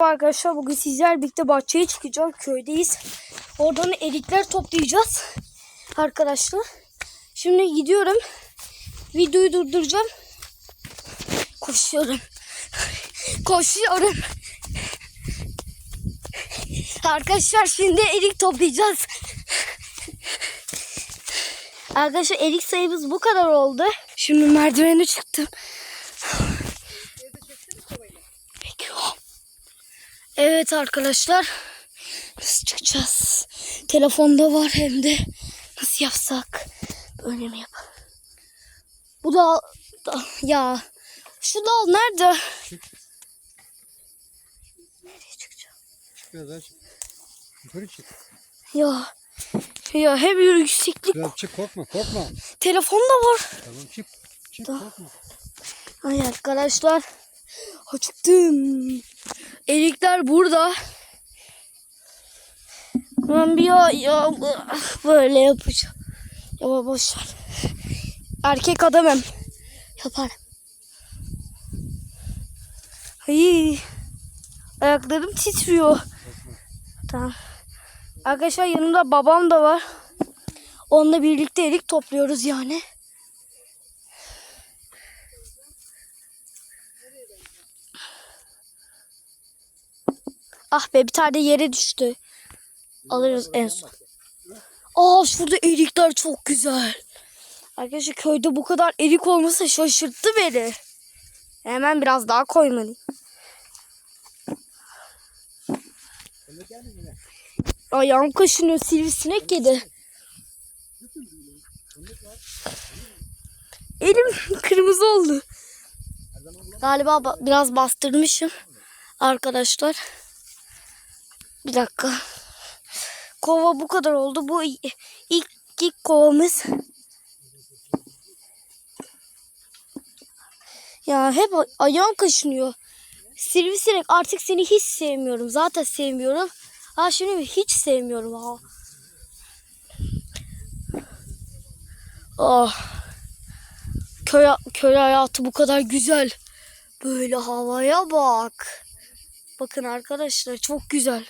Arkadaşlar bugün sizler birlikte bahçeye çıkacağız. Köydeyiz. Oradan erikler toplayacağız. Arkadaşlar. Şimdi gidiyorum. Videoyu durduracağım. Koşuyorum. Koşuyorum. Arkadaşlar şimdi erik toplayacağız. Arkadaşlar erik sayımız bu kadar oldu. Şimdi merdivene çıktım. Evet arkadaşlar. Nasıl çıkacağız? Telefonda var hem de. Nasıl yapsak? Böyle mi yapalım? Bu da, da- ya şu dal nerede? Nereye çıkacağım? Çık biraz daha çık. Yukarı çık. Ya ya hem yükseklik Biraz çık korkma korkma. telefonda var. Tamam çık. Çık Da- korkma. Ay arkadaşlar. Acıktım. Erikler burada. Ben bir ya, ya böyle yapacağım. Ya boş ver. Erkek adamım. Yaparım. Ay. Ayaklarım titriyor. Tamam. Arkadaşlar yanımda babam da var. Onunla birlikte erik topluyoruz yani. Ah be bir tane yere düştü. Alırız en son. Aa şurada erikler çok güzel. Arkadaşlar köyde bu kadar erik olması şaşırttı beni. Hemen biraz daha koymalıyım. Ayağım kaşınıyor sivrisinek yedi. Elim kırmızı oldu. Galiba ba- biraz bastırmışım arkadaşlar. Bir dakika. Kova bu kadar oldu. Bu ilk ilk kovamız. Ya hep ayağım kaşınıyor. Sivrisinek artık seni hiç sevmiyorum. Zaten sevmiyorum. Ha şimdi hiç sevmiyorum ha. Oh. Köy, köy hayatı bu kadar güzel. Böyle havaya bak. Bakın arkadaşlar çok güzel.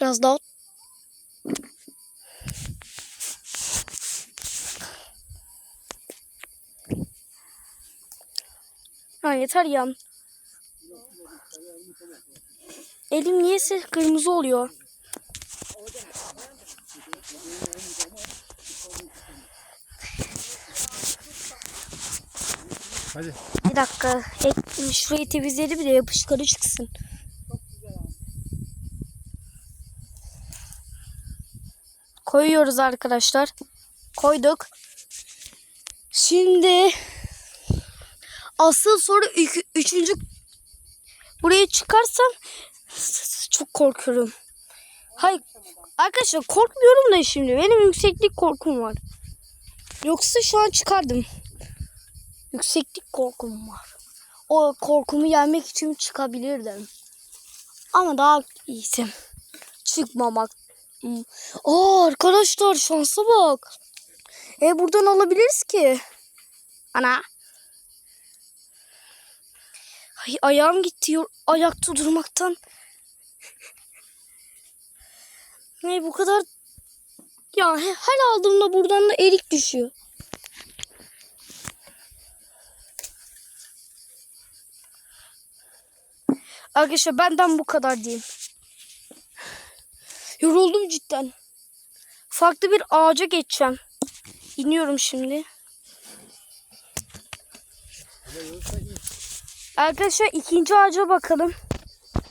Biraz daha Ha yeter ya. Elim niyeyse kırmızı oluyor. Hadi. Dakika. Şurayı temizleyelim de yapışkanı çıksın. Koyuyoruz arkadaşlar. Koyduk. Şimdi asıl soru ük- üçüncü buraya çıkarsam çok korkuyorum. Hayır arkadaşlar korkmuyorum da şimdi benim yükseklik korkum var. Yoksa şu an çıkardım. Yükseklik korkum var. O korkumu yenmek için çıkabilirdim. Ama daha iyisi çıkmamak. Aa arkadaşlar şansa bak. E buradan alabiliriz ki. Ana. Ay, ayağım gitti ayakta durmaktan. Ne bu kadar ya he- her aldığımda buradan da erik düşüyor. Arkadaşlar benden bu kadar diyeyim. Yoruldum cidden. Farklı bir ağaca geçeceğim. İniyorum şimdi. Arkadaşlar ikinci ağaca bakalım.